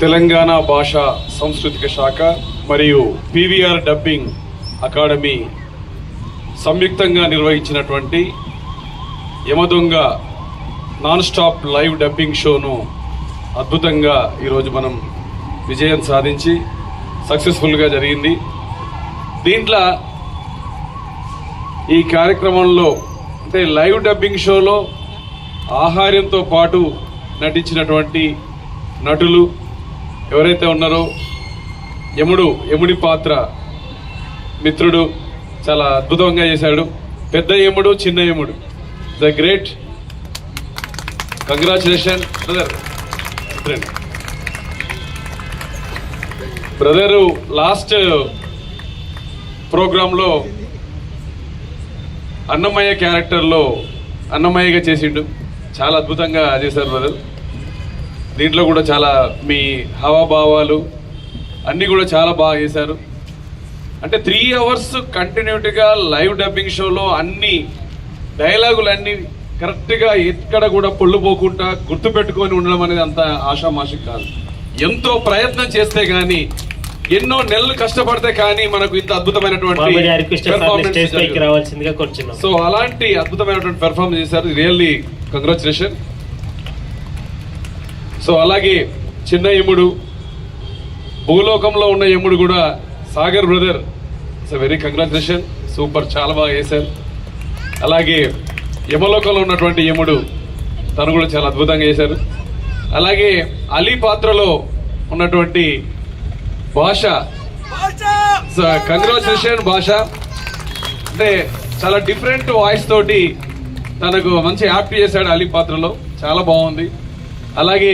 తెలంగాణ భాష సాంస్కృతిక శాఖ మరియు పీవీఆర్ డబ్బింగ్ అకాడమీ సంయుక్తంగా నిర్వహించినటువంటి Yamadonga non stop live dubbing షోను అద్భుతంగా ఈరోజు మనం విజయం సాధించి సక్సెస్ఫుల్గా జరిగింది. దీంట్లో ఈ కార్యక్రమంలో అంటే లైవ్ డబ్బింగ్ షోలో ఆహార్యంతో పాటు నటించినటువంటి నటులు ఎవరైతే ఉన్నారో యముడు యముడి పాత్ర మిత్రుడు చాలా అద్భుతంగా చేశాడు. పెద్ద యముడు చిన్న యముడు. The great congratulation brother. Brother last ప్రోగ్రాంలో అన్నమయ్య క్యారెక్టర్లో అన్నమయ్యగా చేసిండు. చాలా అద్భుతంగా చేశారు బ్రదర్. దీంట్లో కూడా చాలా మీ హావభావాలు అన్నీ కూడా చాలా బాగా చేశారు. అంటే త్రీ అవర్స్ కంటిన్యూటీగా లైవ్ డబ్బింగ్ షోలో అన్ని డైలాగులు అన్ని కరెక్ట్గా ఎక్కడ కూడా పొళ్ళు పోకుండా గుర్తుపెట్టుకొని ఉండడం అనేది అంత ఆషామాషి కాదు. ఎంతో ప్రయత్నం చేస్తే గానీ ఎన్నో నెలలు కష్టపడితే కానీ మనకు ఇంత అద్భుతమైనటువంటి సో అలాంటి అద్భుతమైనటువంటి పెర్ఫార్మెన్స్ చేశారు. రియల్లీ కంగ్రాచులేషన్ సో అలాగే చిన్న యముడు భూలోకంలో ఉన్న యముడు కూడా Sagar brother. So very congratulation super చాలా బాగా చేశారు. అలాగే యమలోకంలో ఉన్నటువంటి యముడు తను కూడా చాలా అద్భుతంగా చేశారు. అలాగే అలీ పాత్రలో ఉన్నటువంటి భాష. కంగ్రాచులేషన్ భాష. అంటే చాలా డిఫరెంట్ వాయిస్ తోటి తనకు మంచి యాక్ట్ చేశాడు అలీ పాత్రలో. చాలా బాగుంది. అలాగే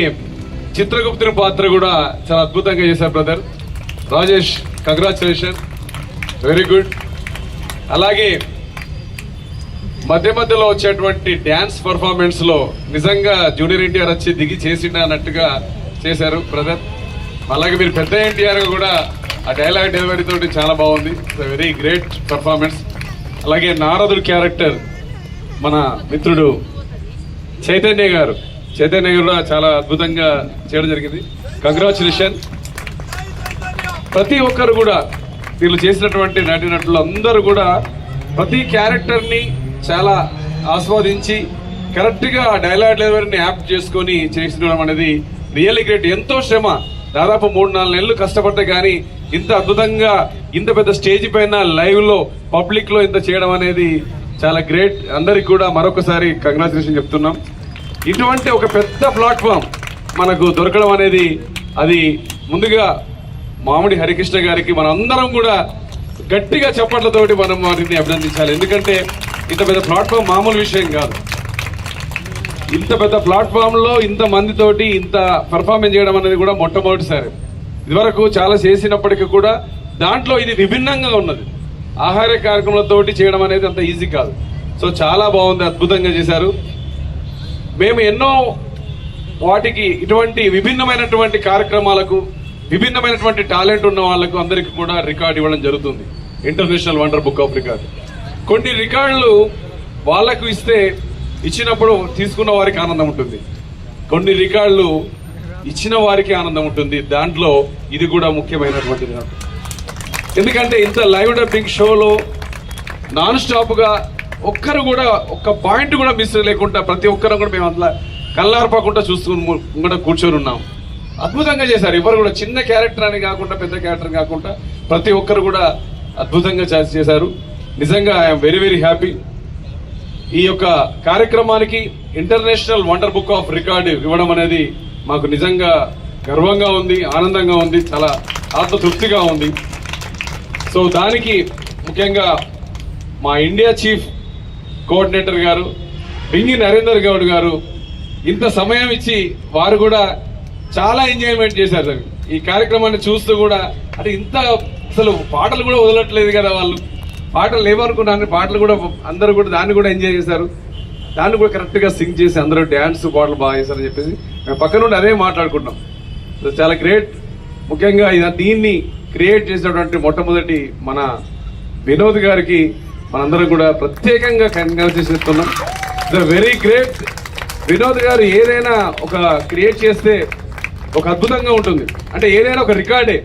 చిత్రగుప్తుని పాత్ర కూడా చాలా అద్భుతంగా చేశారు brother. Rajesh congratulation very good అలాగే మధ్య మధ్యలో వచ్చేటువంటి డ్యాన్స్ పర్ఫార్మెన్స్లో నిజంగా జూనియర్ ఎన్టీఆర్ వచ్చి దిగి చేసిండ అన్నట్టుగా చేశారు బ్రదర్. అలాగే మీరు పెద్ద ఎన్టీఆర్ కూడా ఆ డైలాగ్ డెలివరీ తోటి చాలా బాగుంది. వెరీ గ్రేట్ పర్ఫార్మెన్స్ అలాగే నారదుడు క్యారెక్టర్ మన మిత్రుడు చైతన్య గారు. చైతన్య కూడా చాలా అద్భుతంగా చేయడం జరిగింది. కంగ్రాచులేషన్ ప్రతి ఒక్కరు కూడా వీళ్ళు చేసినటువంటి నటినటులు అందరూ కూడా ప్రతి క్యారెక్టర్ని చాలా ఆస్వాదించి కరెక్ట్గా ఆ డైలాగ్ డెలివరీని యాప్ చేసుకొని చేసిన అనేది రియల్లీ గ్రేట్ ఎంతో శ్రమ. దాదాపు మూడు నాలుగు నెలలు కష్టపడితే కానీ ఇంత అద్భుతంగా ఇంత పెద్ద స్టేజ్ పైన లైవ్లో పబ్లిక్లో ఇంత చేయడం అనేది చాలా గ్రేట్ అందరికి కూడా మరొకసారి కంగ్రాచులేషన్ చెప్తున్నాం. ఇటువంటి ఒక పెద్ద ప్లాట్ఫామ్ మనకు దొరకడం అనేది అది ముందుగా మామిడి హరికృష్ణ గారికి మన అందరం కూడా గట్టిగా చప్పట్లతోటి మనం వారిని అభినందించాలి. ఎందుకంటే ఇంత పెద్ద ప్లాట్ఫామ్ మామూలు విషయం కాదు. ఇంత పెద్ద ప్లాట్ఫామ్లో ఇంత మందితోటి ఇంత పర్ఫార్మెన్స్ చేయడం అనేది కూడా మొట్టమొదటిసారి. ఇదివరకు చాలా చేసినప్పటికీ కూడా దాంట్లో ఇది విభిన్నంగా ఉన్నది. ఆహార కార్యక్రమాలతోటి చేయడం అనేది అంత ఈజీ కాదు. సో చాలా బాగుంది అద్భుతంగా చేశారు. మేము ఎన్నో వాటికి ఇటువంటి విభిన్నమైనటువంటి కార్యక్రమాలకు విభిన్నమైనటువంటి టాలెంట్ ఉన్న వాళ్ళకు అందరికి కూడా రికార్డు ఇవ్వడం జరుగుతుంది. International wonder book of record. కొన్ని రికార్డులు వాళ్ళకు ఇస్తే ఇచ్చినప్పుడు తీసుకున్న వారికి ఆనందం ఉంటుంది. కొన్ని రికార్డులు ఇచ్చిన వారికి ఆనందం ఉంటుంది. దాంట్లో ఇది కూడా ముఖ్యమైనటువంటిది ఎందుకంటే ఇంత లైవ్ డబ్బింగ్ షోలో నాన్ స్టాప్గా ఒక్కరు కూడా ఒక్క పాయింట్ కూడా మిస్ లేకుండా ప్రతి ఒక్కరు కూడా మేము అందులో కళ్ళార్పకుండా చూసుకుని కూడా కూర్చొని ఉన్నాం. అద్భుతంగా చేశారు. ఎవరు కూడా చిన్న క్యారెక్టర్ అని కాకుండా పెద్ద క్యారెక్టర్ కాకుండా ప్రతి ఒక్కరు కూడా అద్భుతంగా చేశారు. నిజంగా ఐఎమ్ వెరీ వెరీ హ్యాపీ. ఈ యొక్క కార్యక్రమానికి international wonder book of record ఇవ్వడం అనేది మాకు నిజంగా గర్వంగా ఉంది ఆనందంగా ఉంది చాలా ఆత్మతృప్తిగా ఉంది. సో దానికి ముఖ్యంగా మా ఇండియా చీఫ్ కోఆర్డినేటర్ గారు పింగి నరేందర్ గౌడ్ గారు ఇంత సమయం ఇచ్చి వారు కూడా చాలా ఎంజాయ్మెంట్ చేశారు. సార్ ఈ కార్యక్రమాన్ని చూస్తూ కూడా అంటే ఇంత అసలు పాటలు కూడా వదలట్లేదు కదా వాళ్ళు. పాటలు లేవనుకున్నాను పాటలు కూడా అందరూ కూడా దాన్ని కూడా ఎంజాయ్ చేశారు. దాన్ని కూడా కరెక్ట్గా సింగ్ చేసి అందరూ డ్యాన్స్ పాటలు బాగా చేశారని చెప్పేసి మేము పక్క నుండి అదే మాట్లాడుకుంటాం సో చాలా గ్రేట్. ముఖ్యంగా ఇది దీన్ని క్రియేట్ చేసినటువంటి మొట్టమొదటి మన వినోద్ గారికి మనందరం కూడా ప్రత్యేకంగా కంగ్రాచులేషన్ ఇస్తున్నాం ద వెరీ గ్రేట్ వినోద్ గారు ఏదైనా ఒక క్రియేట్ చేస్తే ఒక అద్భుతంగా ఉంటుంది. అంటే ఏదైనా ఒక రికార్డే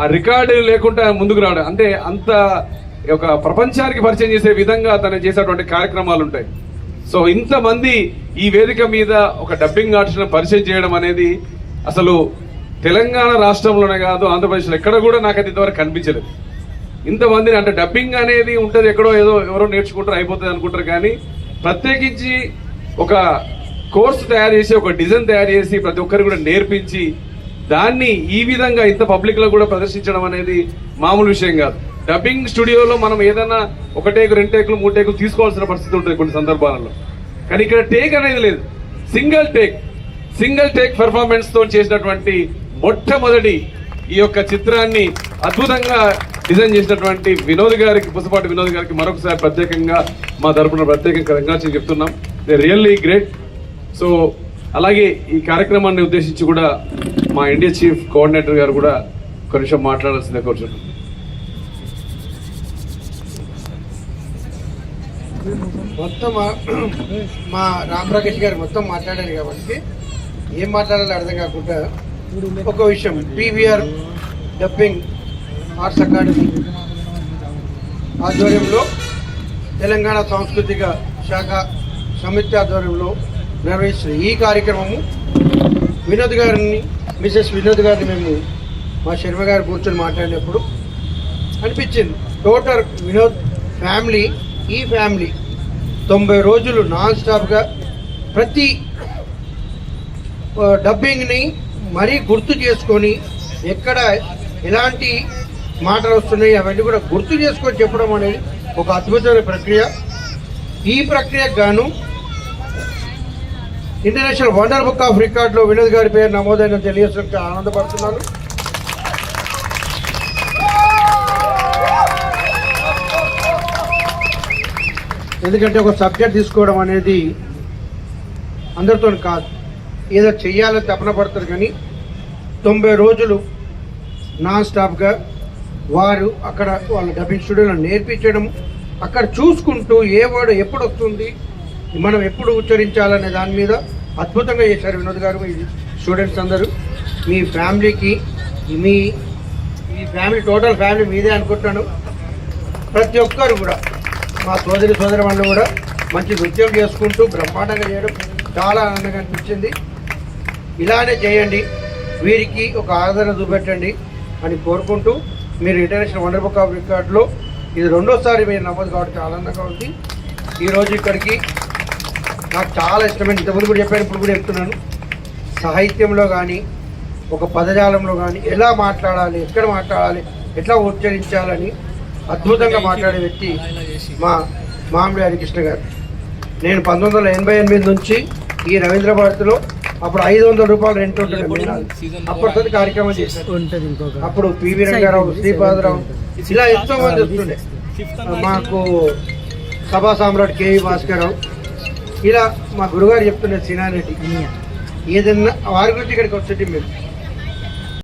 ఆ రికార్డు లేకుండా ముందుకు రావడం. అంటే అంత ఒక ప్రపంచానికి పరిచయం చేసే విధంగా తను చేసేటువంటి కార్యక్రమాలు ఉంటాయి. సో ఇంతమంది ఈ వేదిక మీద ఒక డబ్బింగ్ ఆర్టిస్ట్ను పరిచయం చేయడం అనేది అసలు తెలంగాణ రాష్ట్రంలోనే కాదు ఆంధ్రప్రదేశ్లో ఎక్కడ కూడా నాకు అది ఇంతవరకు కనిపించలేదు. ఇంతమందిని అంటే డబ్బింగ్ అనేది ఉంటుంది ఎక్కడో ఏదో ఎవరో నేర్చుకుంటారు అయిపోతుంది అనుకుంటారు. కానీ ప్రత్యేకించి ఒక కోర్సు తయారు చేసి ఒక డిజైన్ తయారు చేసి ప్రతి ఒక్కరికి కూడా నేర్పించి దాన్ని ఈ విధంగా ఇంత పబ్లిక్లో కూడా ప్రదర్శించడం అనేది మామూలు విషయం కాదు. డబ్బింగ్ స్టూడియోలో మనం ఏదైనా ఒక టేకు రెండు టేకులు మూడు టేకులు తీసుకోవాల్సిన పరిస్థితి ఉంటుంది కొన్ని సందర్భాలలో. కానీ ఇక్కడ టేక్ అనేది లేదు. సింగిల్ టేక్ సింగిల్ టేక్ పెర్ఫార్మెన్స్తో చేసినటువంటి మొట్టమొదటి ఈ యొక్క చిత్రాన్ని అద్భుతంగా డిజైన్ చేసినటువంటి వినోద్ గారికి పుసపాటి వినోద్ గారికి మరొకసారి ప్రత్యేకంగా మా తరపున ప్రత్యేకంగా కంగ్రాచులేషన్ చెప్తున్నాం. దే రియల్లీ గ్రేట్ సో అలాగే ఈ కార్యక్రమాన్ని ఉద్దేశించి కూడా మా ఇండియా చీఫ్ కోఆర్డినేటర్ గారు కూడా కొంచెం మాట్లాడాల్సిందే కోరుచున్నాం. మొత్తం మా- మా రామ్ రాకేష్ గారు మొత్తం మాట్లాడారు కాబట్టి ఏం మాట్లాడాలో అర్థం కాకుండా ఒక విషయం పీవీఆర్ డబ్బింగ్ ఆర్ట్స్ అకాడమీ ఆధ్వర్యంలో తెలంగాణ సాంస్కృతిక శాఖ సమితి ఆధ్వర్యంలో నిర్వహిస్తున్న ఈ కార్యక్రమము వినోద్ గారిని మిసెస్ వినోద్ గారిని మేము మా శర్మ గారు కూర్చొని మాట్లాడినప్పుడు అనిపించింది. టోటల్ వినోద్ ఫ్యామిలీ ఈ ఫ్యామిలీ తొంభై రోజులు నాన్ స్టాప్గా ప్రతి డబ్బింగ్ని మరీ గుర్తు చేసుకొని ఎక్కడ ఎలాంటి మాటలు వస్తున్నాయి అవన్నీ కూడా గుర్తు చేసుకొని చెప్పడం అనేది ఒక అద్భుతమైన ప్రక్రియ. ఈ ప్రక్రియకు గాను ఇంటర్నేషనల్ వండర్ బుక్ ఆఫ్ రికార్డులో వినోద్ గారి పేరు నమోదైన తెలియజేసరికి ఆనందపడుతున్నాను. ఎందుకంటే ఒక సబ్జెక్ట్ తీసుకోవడం అనేది అందరితో కాదు. ఏదో చెయ్యాలని తపన పడతారు కానీ తొంభై రోజులు నాన్ స్టాప్గా వారు అక్కడ వాళ్ళ డబ్బింగ్ స్టూడియోలో నేర్పించడం అక్కడ చూసుకుంటూ ఏ వర్డ్ ఎప్పుడు వస్తుంది మనం ఎప్పుడు ఉచ్చరించాలనే దాని మీద అద్భుతంగా చేశారు వినోద్ గారు స్టూడెంట్స్ అందరూ. మీ ఫ్యామిలీకి మీ మీ ఫ్యామిలీ టోటల్ ఫ్యామిలీ మీదే అనుకుంటున్నాను ప్రతి ఒక్కరు కూడా మా సోదరి సోదరి వాళ్ళు కూడా మంచి నృత్యం చేసుకుంటూ బ్రహ్మాండంగా చేయడం చాలా ఆనందంగా అనిపించింది. ఇలానే చేయండి. వీరికి ఒక ఆదరణ చూపెట్టండి అని కోరుకుంటూ మీరు ఇంటర్నేషనల్ వండర్ బుక్ ఆఫ్ రికార్డులో ఇది రెండోసారి మీరు నమోదు కావడం చాలా ఆనందంగా ఉంది. ఈరోజు ఇక్కడికి నాకు చాలా ఇష్టమైన ఇంతకుముందు కూడా చెప్పాను ఇప్పుడు కూడా చెప్తున్నాను. సాహిత్యంలో కానీ ఒక పదజాలంలో కానీ ఎలా మాట్లాడాలి ఎక్కడ మాట్లాడాలి ఎట్లా ఉచ్చరించాలని అద్భుతంగా మాట్లాడే వ్యక్తి మా మామిడి హరికృష్ణ గారు. నేను పంతొమ్మిది వందల ఎనభై ఎనిమిది నుంచి ఈ రవీంద్ర భారతిలో అప్పుడు ఐదు వందల రూపాయలు రెంట్ మీనాలు. అప్పటితో కార్యక్రమం ఉంటది ఇంకొక. అప్పుడు పివి రంగారావు శ్రీపాదరావు ఇలా ఎంతో మంది వస్తుండే. మాకు సభా సామ్రాట్ కేవి భాస్కరరావు. ఇలా మా గురుగారు చెప్తుండే సినారెడ్డి. ఏదన్నా వారి గురించి ఇక్కడికి వచ్చేటి మేము